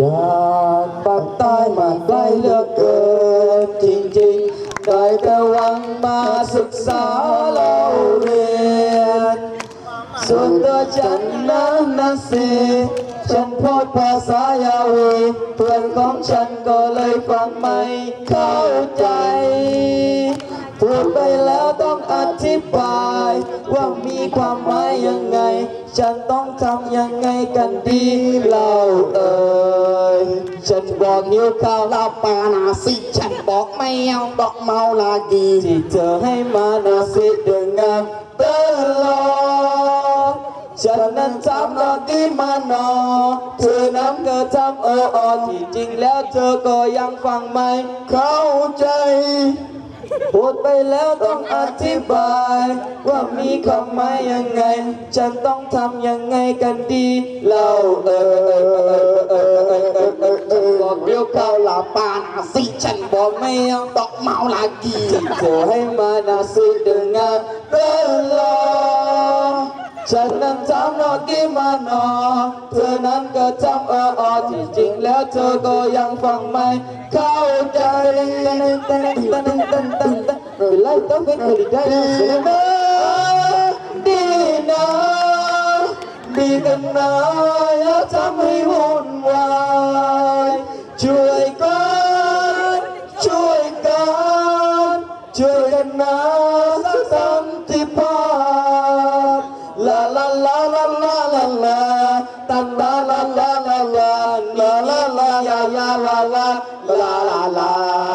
จากปากใต้มาใกล้เลือเกินจริงๆ ได้แต่วังมาศึกษาเราเรียน ส่วนตัวฉันนั้นนะสิฉันพูดภาษายาวีเพื่อนของฉันก็เลยฟังไม่เข้าใจพูดไปแล้วต้องอธิบาย ว่ามีความหมายยังไง ฉันต้องทำยังไงกันดีเล่าเอ่ยฉันบอกนิ้วข้าวเราปานาสิฉันบอกไม่เอาดอกเมาลากีที่เธอให้มานาสิเดืองงามตลอดฉันนั้นทำหน้าที่มานอเธอนั้นก็ทำเอออที่จริงแล้วเธอก็ยังฟังไม่เข้าใจ พูดไปแล้วต้องอธิบาย ว่ามีความหมายยังไง ฉันต้องทำยังไงกันดีเราเออเออเออเออเออเออเออบอกเรียวเข้าเราปานาสิฉันบอกไม่เอาตอกเมาลากีเธอให้มานาสิเดินงานตลอด ฉันนั้นทำหน้าที่มานอเธอนั้นก็ทำเอออที่จริงแล้วเธอก็ยังฟังไม่เข้าใจตันตันตันตันตันตันเป็นไรต้องเป็นคนดีได้เสียนะดีนะดีกันนะอย่าทำให้วุ่นวายช่วยกันช่วยกันช่วยกันนะสักสัง la la la la la la.